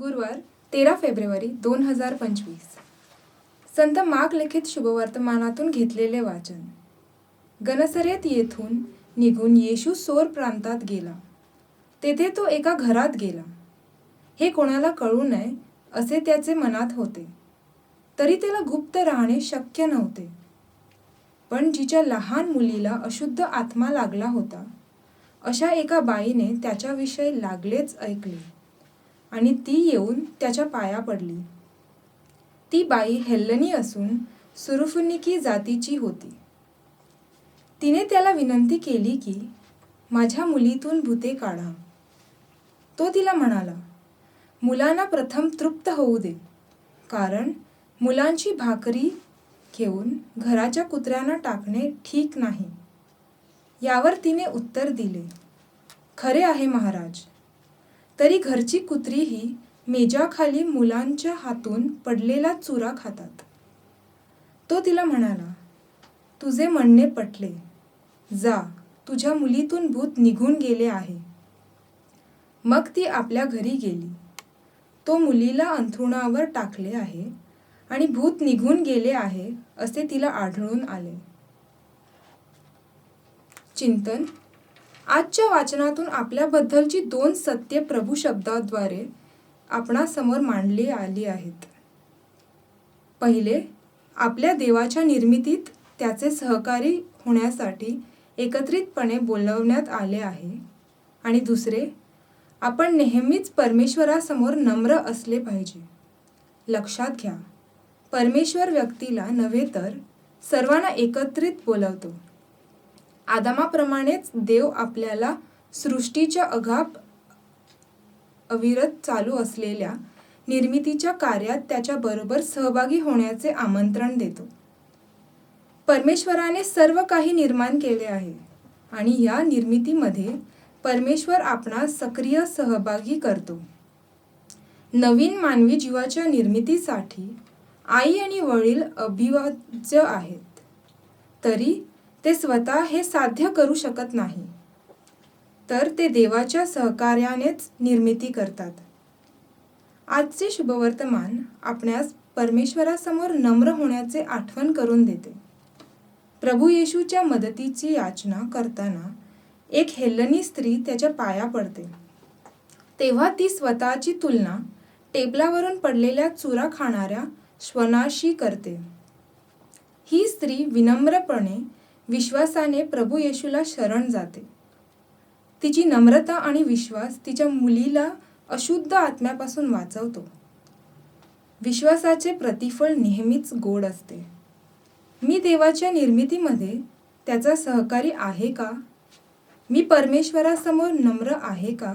गुरुवार तेरा फेब्रुवारी दोन हजार पंचवीस. संत माग लिखित शुभवर्तमानातून घेतलेले वाचन. गणसरेत येथून निघून येशू सोर प्रांतात गेला. तेथे तो एका घरात गेला. हे कोणाला कळू नये असे त्याचे मनात होते. तरी त्याला गुप्त राहणे शक्य नव्हते. पण जिच्या लहान मुलीला अशुद्ध आत्मा लागला होता अशा एका बाईने त्याच्याविषयी लागलेच ऐकले. आणि ती येऊन त्याच्या पाया पडली. ती बाई हेल्लनी असून सुरुफुनिकी जातीची होती. तिने त्याला विनंती केली की माझ्या मुलीतून भूते काढा. तो तिला म्हणाला मुलांना प्रथम तृप्त होऊ दे कारण मुलांची भाकरी घेऊन घराच्या कुत्र्यांना टाकणे ठीक नाही. यावर तिने उत्तर दिले खरे आहे महाराज तरी घरची कुत्रीही मेजाखाली मुलांच्या हातून पडलेला चुरा खातात. तो तिला म्हणाला तुझे म्हणणे पटले. जा तुझ्या मुलीतून भूत निघून गेले आहे. मग ती आपल्या घरी गेली. तो मुलीला अंथरुणावर टाकले आहे आणि भूत निघून गेले आहे असे तिला आढळून आले. चिंतन आजच्या वाचनातून आपल्याबद्दलची दोन सत्य प्रभू शब्दाद्वारे आपणासमोर मांडली आली आहेत. पहिले आपल्या देवाच्या निर्मितीत त्याचे सहकारी होण्यासाठी एकत्रितपणे बोलवण्यात आले आहे. आणि दुसरे आपण नेहमीच परमेश्वरासमोर नम्र असले पाहिजे. लक्षात घ्या परमेश्वर व्यक्तीला नव्हे तर सर्वांना एकत्रित बोलवतो. आदामाप्रमाणेच देव आपल्याला सृष्टीच्या अगाप अविरत चालू असलेल्या निर्मितीच्या कार्यात त्याच्याबरोबर सहभागी होण्याचे आमंत्रण देतो. परमेश्वराने सर्व काही निर्माण केले आहे आणि या निर्मितीमध्ये परमेश्वर आपणा सक्रिय सहभागी करतो. नवीन मानवी जीवाच्या निर्मितीसाठी आई आणि वडील अभिवाज्य आहेत. तरी ते स्वतः हे साध्य करू शकत नाही. तर ते देवाच्या सहकार्यानेच निर्मिती करतात. आजचे शुभवर्तमान आपणास परमेश्वरासमोर नम्र होण्याचे आठवण करून देते. प्रभू येशूच्या मदतीची याचना करताना एक हेल्लनी स्त्री त्याच्या पाया पडते. तेव्हा ती स्वतःची तुलना टेबलावरून पडलेल्या चुरा खाणाऱ्या श्वनाशी करते. ही स्त्री विनम्रपणे विश्वासाने प्रभू येशूला शरण जाते. तिची नम्रता आणि विश्वास तिच्या मुलीला अशुद्ध आत्म्यापासून वाचवतो. विश्वासाचे प्रतिफळ नेहमीच गोड असते. मी देवाच्या निर्मितीमध्ये त्याचा सहकारी आहे का? मी परमेश्वरासमोर नम्र आहे का?